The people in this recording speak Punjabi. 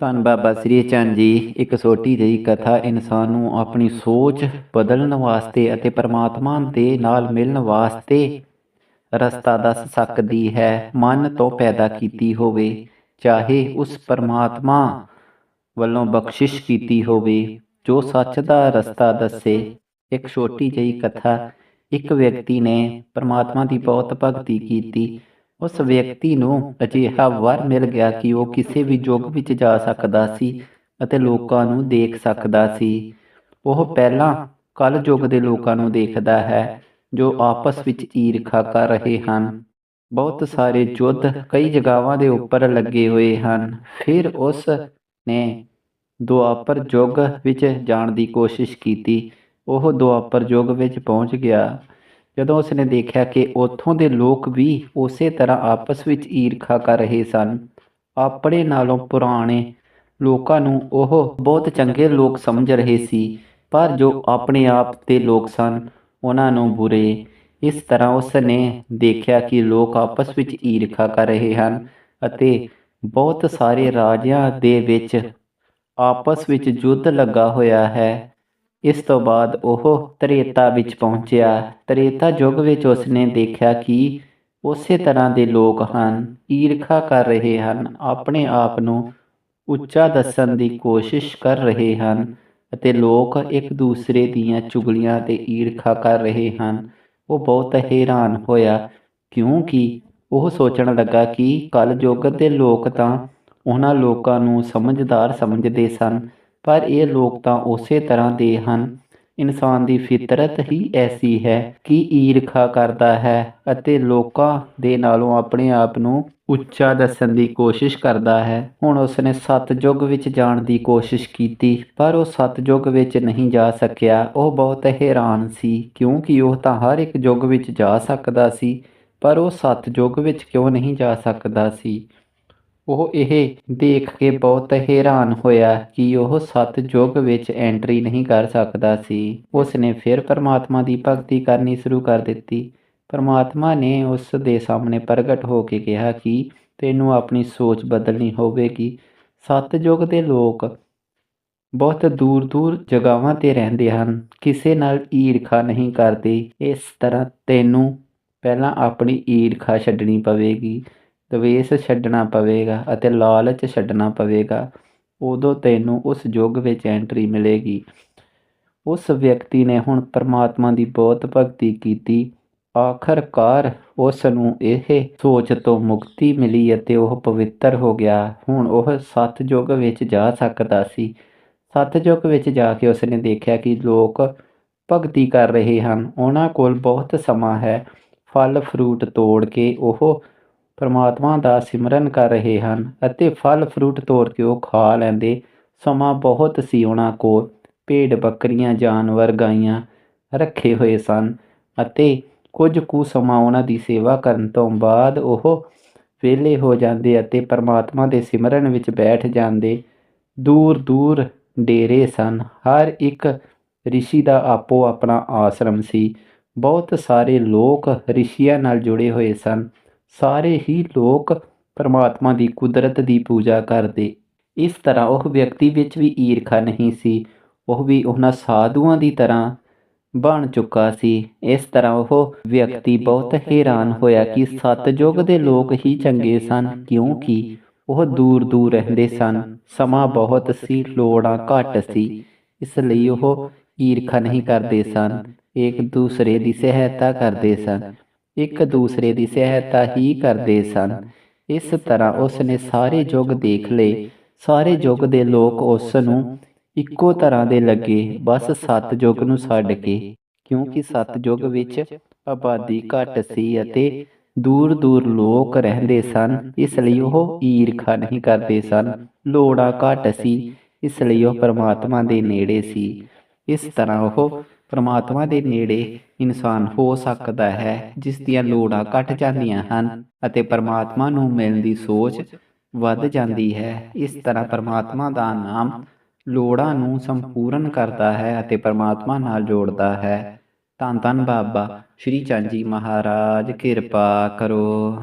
ਧੰਨ ਬਾਬਾ ਸ੍ਰੀ ਚੰਦ ਜੀ, ਇੱਕ ਛੋਟੀ ਜਿਹੀ ਕਥਾ ਇਨਸਾਨ ਨੂੰ ਆਪਣੀ ਸੋਚ ਬਦਲਣ ਵਾਸਤੇ ਅਤੇ ਪਰਮਾਤਮਾ ਦੇ ਨਾਲ ਮਿਲਣ ਵਾਸਤੇ ਰਸਤਾ ਦੱਸ ਸਕਦੀ ਹੈ, ਮਨ ਤੋਂ ਪੈਦਾ ਕੀਤੀ ਹੋਵੇ, ਚਾਹੇ ਉਸ ਪਰਮਾਤਮਾ ਵੱਲੋਂ ਬਖਸ਼ਿਸ਼ ਕੀਤੀ ਹੋਵੇ, ਜੋ ਸੱਚ ਦਾ ਰਸਤਾ ਦੱਸੇ। ਇੱਕ ਛੋਟੀ ਜਿਹੀ ਕਥਾ, ਇੱਕ ਵਿਅਕਤੀ ਨੇ ਪਰਮਾਤਮਾ ਦੀ ਬਹੁਤ ਭਗਤੀ ਕੀਤੀ। ਉਸ ਵਿਅਕਤੀ ਨੂੰ ਅਜਿਹਾ ਵਰ ਮਿਲ ਗਿਆ ਕਿ ਉਹ ਕਿਸੇ ਵੀ ਯੁੱਗ ਵਿੱਚ ਜਾ ਸਕਦਾ ਸੀ ਅਤੇ ਲੋਕਾਂ ਨੂੰ ਦੇਖ ਸਕਦਾ ਸੀ। ਉਹ ਪਹਿਲਾਂ ਕਲ ਯੁੱਗ ਦੇ ਲੋਕਾਂ ਨੂੰ ਦੇਖਦਾ ਹੈ, ਜੋ ਆਪਸ ਵਿੱਚ ਈਰਖਾ ਕਰ ਰਹੇ ਹਨ। ਬਹੁਤ ਸਾਰੇ ਯੁੱਧ ਕਈ ਜਗਾਵਾਂ ਦੇ ਉੱਪਰ ਲੱਗੇ ਹੋਏ ਹਨ। ਫਿਰ ਉਸ ਨੇ ਦੁਆਪਰ ਯੁੱਗ ਵਿੱਚ ਜਾਣ ਦੀ ਕੋਸ਼ਿਸ਼ ਕੀਤੀ। ਉਹ ਦੁਆਪਰ ਯੁੱਗ ਵਿੱਚ ਪਹੁੰਚ ਗਿਆ। ਜਦੋਂ ਉਸਨੇ ਦੇਖਿਆ ਕਿ ਉੱਥੋਂ ਦੇ ਲੋਕ ਵੀ ਉਸੇ ਤਰ੍ਹਾਂ ਆਪਸ ਵਿੱਚ ਈਰਖਾ ਕਰ ਰਹੇ ਸਨ, ਆਪਣੇ ਨਾਲੋਂ ਪੁਰਾਣੇ ਲੋਕਾਂ ਨੂੰ ਉਹ ਬਹੁਤ ਚੰਗੇ ਲੋਕ ਸਮਝ ਰਹੇ ਸੀ, ਪਰ ਜੋ ਆਪਣੇ ਆਪ ਦੇ ਲੋਕ ਸਨ, ਉਹਨਾਂ ਨੂੰ ਬੁਰੇ। ਇਸ ਤਰ੍ਹਾਂ ਉਸ ਨੇ ਦੇਖਿਆ ਕਿ ਲੋਕ ਆਪਸ ਵਿੱਚ ਈਰਖਾ ਕਰ ਰਹੇ ਹਨ ਅਤੇ ਬਹੁਤ ਸਾਰੇ ਰਾਜਿਆਂ ਦੇ ਵਿੱਚ ਆਪਸ ਵਿੱਚ ਯੁੱਧ ਲੱਗਾ ਹੋਇਆ ਹੈ। ਇਸ ਤੋਂ ਬਾਅਦ ਉਹ ਤ੍ਰੇਤਾ ਵਿੱਚ ਪਹੁੰਚਿਆ। ਤ੍ਰੇਤਾ ਯੁੱਗ ਵਿੱਚ ਉਸਨੇ ਦੇਖਿਆ ਕਿ ਉਸੇ ਤਰ੍ਹਾਂ ਦੇ ਲੋਕ ਹਨ, ਈਰਖਾ ਕਰ ਰਹੇ ਹਨ, ਆਪਣੇ ਆਪ ਨੂੰ ਉੱਚਾ ਦੱਸਣ ਦੀ ਕੋਸ਼ਿਸ਼ ਕਰ ਰਹੇ ਹਨ ਅਤੇ ਲੋਕ ਇੱਕ ਦੂਸਰੇ ਦੀਆਂ ਚੁਗਲੀਆਂ ਤੇ ਈਰਖਾ ਕਰ ਰਹੇ ਹਨ। ਉਹ ਬਹੁਤ ਹੈਰਾਨ ਹੋਇਆ ਕਿਉਂਕਿ ਉਹ ਸੋਚਣ ਲੱਗਾ ਕਿ ਕਲ ਯੁੱਗ ਦੇ ਲੋਕ ਤਾਂ ਉਹਨਾਂ ਲੋਕਾਂ ਨੂੰ ਸਮਝਦਾਰ ਸਮਝਦੇ ਸਨ ਪਰ ਇਹ ਲੋਕ ਤਾਂ ਉਸੇ ਤਰ੍ਹਾਂ ਦੇ ਹਨ। ਇਨਸਾਨ ਦੀ ਫਿਤਰਤ ਹੀ ਐਸੀ ਹੈ ਕਿ ਈਰਖਾ ਕਰਦਾ ਹੈ ਅਤੇ ਲੋਕਾਂ ਦੇ ਨਾਲੋਂ ਆਪਣੇ ਆਪ ਨੂੰ ਉੱਚਾ ਦੱਸਣ ਦੀ ਕੋਸ਼ਿਸ਼ ਕਰਦਾ ਹੈ। ਹੁਣ ਉਸਨੇ ਸਤਜੁਗ ਵਿੱਚ ਜਾਣ ਦੀ ਕੋਸ਼ਿਸ਼ ਕੀਤੀ, ਪਰ ਉਹ ਸਤਜੁਗ ਵਿੱਚ ਨਹੀਂ ਜਾ ਸਕਿਆ। ਉਹ ਬਹੁਤ ਹੈਰਾਨ ਸੀ, ਕਿਉਂਕਿ ਉਹ ਤਾਂ ਹਰ ਇੱਕ ਯੁੱਗ ਵਿੱਚ ਜਾ ਸਕਦਾ ਸੀ, ਪਰ ਉਹ ਸਤਜੁਗ ਵਿੱਚ ਕਿਉਂ ਨਹੀਂ ਜਾ ਸਕਦਾ ਸੀ? ਉਹ ਇਹ ਦੇਖ ਕੇ ਬਹੁਤ ਹੈਰਾਨ ਹੋਇਆ ਕਿ ਉਹ ਸਤਜੁਗ ਵਿੱਚ ਐਂਟਰੀ ਨਹੀਂ ਕਰ ਸਕਦਾ ਸੀ। ਉਸ ਨੇ ਫਿਰ ਪਰਮਾਤਮਾ ਦੀ ਭਗਤੀ ਕਰਨੀ ਸ਼ੁਰੂ ਕਰ ਦਿੱਤੀ। ਪਰਮਾਤਮਾ ਨੇ ਉਸ ਦੇ ਸਾਹਮਣੇ ਪ੍ਰਗਟ ਹੋ ਕੇ ਕਿਹਾ ਕਿ ਤੈਨੂੰ ਆਪਣੀ ਸੋਚ ਬਦਲਣੀ ਹੋਵੇਗੀ। ਸਤਜੁਗ ਦੇ ਲੋਕ ਬਹੁਤ ਦੂਰ ਦੂਰ ਜਗ੍ਹਾਵਾਂ ਤੇ ਰਹਿੰਦੇ ਹਨ। ਕਿਸੇ ਨਾਲ ਈਰਖਾ ਨਹੀਂ ਕਰਦੇ। ਇਸ ਤਰ੍ਹਾਂ ਤੈਨੂੰ ਪਹਿਲਾਂ ਆਪਣੀ ਈਰਖਾ ਛੱਡਣੀ ਪਵੇਗੀ। ਦਵੇਸ਼ ਛੱਡਣਾ ਪਵੇਗਾ ਅਤੇ ਲਾਲਚ ਛੱਡਣਾ ਪਵੇਗਾ, ਉਦੋਂ ਤੈਨੂੰ ਉਸ ਯੁੱਗ ਵਿੱਚ ਐਂਟਰੀ ਮਿਲੇਗੀ। ਉਸ ਵਿਅਕਤੀ ਨੇ ਹੁਣ ਪਰਮਾਤਮਾ ਦੀ ਬਹੁਤ ਭਗਤੀ ਕੀਤੀ। ਆਖਰਕਾਰ ਉਸ ਨੂੰ ਇਹ ਸੋਚ ਤੋਂ ਮੁਕਤੀ ਮਿਲੀ ਅਤੇ ਉਹ ਪਵਿੱਤਰ ਹੋ ਗਿਆ। ਹੁਣ ਉਹ ਸਤਜੁਗ ਵਿੱਚ ਜਾ ਸਕਦਾ ਸੀ। ਸਤਜੁਗ ਵਿੱਚ ਜਾ ਕੇ ਉਸਨੇ ਦੇਖਿਆ ਕਿ ਲੋਕ ਭਗਤੀ ਕਰ ਰਹੇ ਹਨ। ਉਹਨਾਂ ਕੋਲ ਬਹੁਤ ਸਮਾਂ ਹੈ। ਫਲ ਫਰੂਟ ਤੋੜ ਕੇ ਉਹ ਪਰਮਾਤਮਾ ਦਾ ਸਿਮਰਨ ਕਰ ਰਹੇ ਹਨ ਅਤੇ ਫਲ ਫਰੂਟ ਤੋੜ ਕੇ ਉਹ ਖਾ ਲੈਂਦੇ। ਸਮਾਂ ਬਹੁਤ ਸੀ ਉਹਨਾਂ ਕੋਲ। ਭੇਡ ਬੱਕਰੀਆਂ, ਜਾਨਵਰ, ਗਾਈਆਂ ਰੱਖੇ ਹੋਏ ਸਨ ਅਤੇ ਕੁਝ ਕੁ ਸਮਾਂ ਉਹਨਾਂ ਦੀ ਸੇਵਾ ਕਰਨ ਤੋਂ ਬਾਅਦ ਉਹ ਵਿਹਲੇ ਹੋ ਜਾਂਦੇ ਅਤੇ ਪਰਮਾਤਮਾ ਦੇ ਸਿਮਰਨ ਵਿੱਚ ਬੈਠ ਜਾਂਦੇ। ਦੂਰ ਦੂਰ ਡੇਰੇ ਸਨ। ਹਰ ਇੱਕ ਰਿਸ਼ੀ ਦਾ ਆਪੋ ਆਪਣਾ ਆਸ਼ਰਮ ਸੀ। ਬਹੁਤ ਸਾਰੇ ਲੋਕ ਰਿਸ਼ੀਆਂ ਨਾਲ ਜੁੜੇ ਹੋਏ ਸਨ। ਸਾਰੇ ਹੀ ਲੋਕ ਪਰਮਾਤਮਾ ਦੀ ਕੁਦਰਤ ਦੀ ਪੂਜਾ ਕਰਦੇ। ਇਸ ਤਰ੍ਹਾਂ ਉਹ ਵਿਅਕਤੀ ਵਿੱਚ ਵੀ ਈਰਖਾ ਨਹੀਂ ਸੀ। ਉਹ ਵੀ ਉਹਨਾਂ ਸਾਧੂਆਂ ਦੀ ਤਰ੍ਹਾਂ ਬਣ ਚੁੱਕਾ ਸੀ। ਇਸ ਤਰ੍ਹਾਂ ਉਹ ਵਿਅਕਤੀ ਬਹੁਤ ਹੈਰਾਨ ਹੋਇਆ ਕਿ ਸਤਜੁਗ ਦੇ ਲੋਕ ਹੀ ਚੰਗੇ ਸਨ, ਕਿਉਂਕਿ ਉਹ ਦੂਰ ਦੂਰ ਰਹਿੰਦੇ ਸਨ। ਸਮਾਂ ਬਹੁਤ ਸੀ, ਲੋੜਾਂ ਘੱਟ ਸੀ। ਇਸ ਲਈ ਉਹ ਈਰਖਾ ਨਹੀਂ ਕਰਦੇ ਸਨ। ਇੱਕ ਦੂਸਰੇ ਦੀ ਸਹਾਇਤਾ ਕਰਦੇ ਸਨ। ਇੱਕ ਦੂਸਰੇ ਦੀ ਸਹਾਇਤਾ ਹੀ ਕਰਦੇ ਸਨ। ਇਸ ਤਰ੍ਹਾਂ ਉਸ ਨੇ ਸਾਰੇ ਯੁੱਗ ਦੇਖ ਲਏ। ਸਾਰੇ ਯੁੱਗ ਦੇ ਲੋਕ ਉਸ ਨੂੰ ਇੱਕੋ ਤਰ੍ਹਾਂ ਦੇ ਲੱਗੇ। ਬਸ ਸੱਤ ਯੁੱਗ ਨੂੰ ਛੱਡ ਕੇ, ਕਿਉਂਕਿ ਸੱਤ ਯੁੱਗ ਵਿੱਚ ਆਬਾਦੀ ਘੱਟ ਸੀ ਅਤੇ ਦੂਰ ਦੂਰ ਲੋਕ ਰਹਿੰਦੇ ਸਨ। ਇਸ ਲਈ ਉਹ ਈਰਖਾ ਨਹੀਂ ਕਰਦੇ ਸਨ। ਲੋੜਾਂ ਘੱਟ ਸੀ। ਇਸ ਲਈ ਉਹ ਪਰਮਾਤਮਾ ਦੇ ਨੇੜੇ ਸੀ। ਇਸ ਤਰ੍ਹਾਂ ਉਹ ਪਰਮਾਤਮਾ ਦੇ ਨੇੜੇ ਇਨਸਾਨ ਹੋ ਸਕਦਾ ਹੈ, ਜਿਸ ਦੀਆਂ ਲੋੜਾਂ ਘਟ ਜਾਂਦੀਆਂ ਹਨ ਅਤੇ ਪਰਮਾਤਮਾ ਨੂੰ ਮਿਲਣ ਦੀ ਸੋਚ ਵੱਧ ਜਾਂਦੀ ਹੈ। ਇਸ ਤਰ੍ਹਾਂ ਪਰਮਾਤਮਾ ਦਾ ਨਾਮ ਲੋੜਾਂ ਨੂੰ ਸੰਪੂਰਨ ਕਰਦਾ ਹੈ ਅਤੇ ਪਰਮਾਤਮਾ ਨਾਲ ਜੋੜਦਾ ਹੈ। ਧੰਨ ਧੰਨ ਬਾਬਾ, ਸ਼੍ਰੀ ਚੰਦ ਜੀ ਮਹਾਰਾਜ, ਕਿਰਪਾ ਕਰੋ।